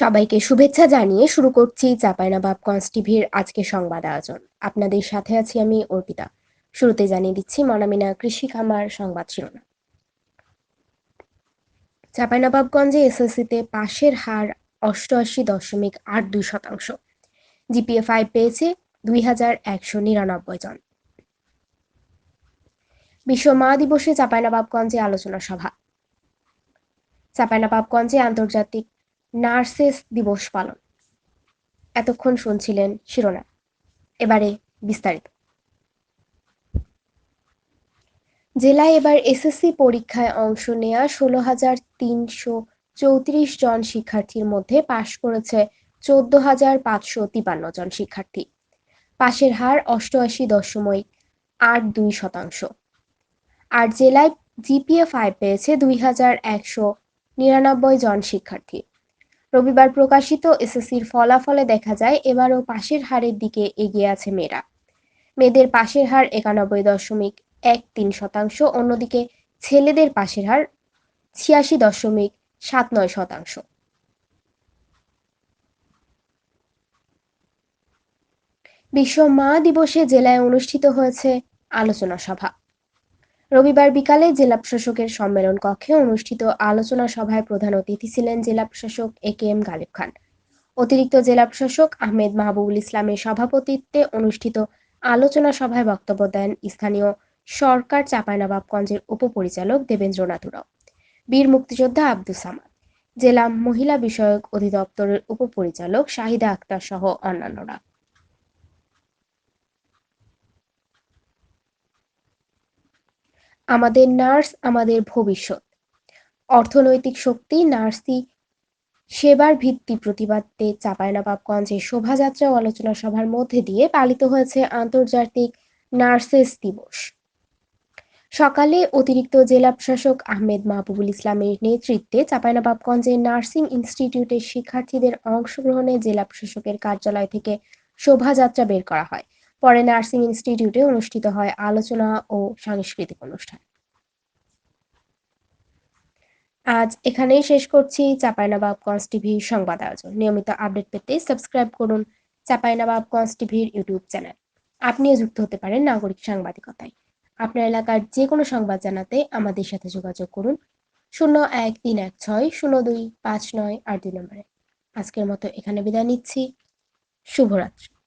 সবাইকে শুভেচ্ছা জানিয়ে শুরু করছি চাঁপাইনবাব কনস টিভির আজকে সংবাদ আয়োজন। আপনাদের সাথে আছি আমি অর্পিতা। শুরুতে জানিয়ে দিচ্ছি মনামিনা কৃষি খামার সংবাদ শিরোনাম। চাঁপাইনবাবগঞ্জে এসএসসিতে পাশের হার অষ্টআশি দশমিক আট দুই শতাংশ। জিপিএ ফাইভ পেয়েছে দুই হাজার একশো নিরানব্বই জন। বিশ্ব মা দিবসে চাঁপাইনবাবগঞ্জে আলোচনা সভা। চাঁপাইনবাবগঞ্জে আন্তর্জাতিক নার্সেস দিবস পালন। এতক্ষণ শুনছিলেন শিরোনাম। এবারে বিস্তারিত। জেলায় এবার এসএসসি পরীক্ষায় অংশ নেয়া ষোলো হাজার তিনশো চৌত্রিশ জন শিক্ষার্থীর মধ্যে পাশ করেছে চোদ্দ হাজার পাঁচশো তিপান্ন জন শিক্ষার্থী। পাশের হার অষ্টআশি দশমিক আট দুই শতাংশ। আর জেলায় জিপিএ ফাইভ পেয়েছে দুই হাজার একশো নিরানব্বই জন শিক্ষার্থী। রবিবার প্রকাশিত এসএসসির ফলাফলে দেখা যায়, এবারও পাশের হারের দিকে এগিয়ে আছে মেয়েরা। মেয়েদের পাশের হার একানব্বই দশমিক এক তিন শতাংশ, অন্যদিকে ছেলেদের পাশের হার ছিয়াশি দশমিক সাত নয় শতাংশ। বিশ্ব মা দিবসে জেলায় অনুষ্ঠিত হয়েছে আলোচনা সভা। রবিবার বিকালে জেলা প্রশাসকের সম্মেলন কক্ষে অনুষ্ঠিত আলোচনা সভায় প্রধান অতিথি ছিলেন জেলা প্রশাসক এ কে এম গালিব খান। অতিরিক্ত জেলা প্রশাসক আহমেদ মাহবুবুল ইসলামের সভাপতিত্বে অনুষ্ঠিত আলোচনা সভায় বক্তব্য দেন স্থানীয় সরকার চাঁপাইনবাবগঞ্জের উপপরিচালক দেবেন্দ্রনাথ উরাও। বীর মুক্তিযোদ্ধা আব্দুল সামাদ, জেলা মহিলা বিষয়ক অধিদপ্তরের উপপরিচালক শাহিদা আক্তার সহ অন্যান্যরা। আমাদের নার্স, আমাদের ভবিষ্যৎ। অর্থনৈতিক শক্তি নার্সি সেবার ভিত্তি প্রতিবাদে চাঁপাইনবাবগঞ্জে শোভাযাত্রা ও আলোচনা সভার মধ্যে দিয়ে পালিত হয়েছে আন্তর্জাতিক নার্সেস দিবস। সকালে অতিরিক্ত জেলা প্রশাসক আহমেদ মাহবুবুল ইসলামের নেতৃত্বে চাঁপাইনবাবগঞ্জে নার্সিং ইনস্টিটিউটের শিক্ষার্থীদের অংশগ্রহণে জেলা প্রশাসকের কার্যালয় থেকে শোভাযাত্রা বের করা হয়। পরে নার্সিং ইনস্টিটিউটে অনুষ্ঠিত হয় আলোচনা ও সাংস্কৃতিক অনুষ্ঠান। আজ এখানেই শেষ করছি চাঁপাইনবাবগঞ্জ টিভির সংবাদ আয়োজন। নিয়মিত আপডেট পেতে সাবস্ক্রাইব করুন চাঁপাইনবাবগঞ্জ টিভির ইউটিউব চ্যানেল। আপনিও যুক্ত হতে পারেন নাগরিক সাংবাদিকতায়। আপনার এলাকার যে কোনো সংবাদ জানাতে আমাদের সাথে যোগাযোগ করুন শূন্য এক তিন এক ছয় শূন্য দুই পাঁচ নয় আট দুই নম্বরে। আজকের মতো এখানে বিদায় নিচ্ছি। শুভরাত্রি।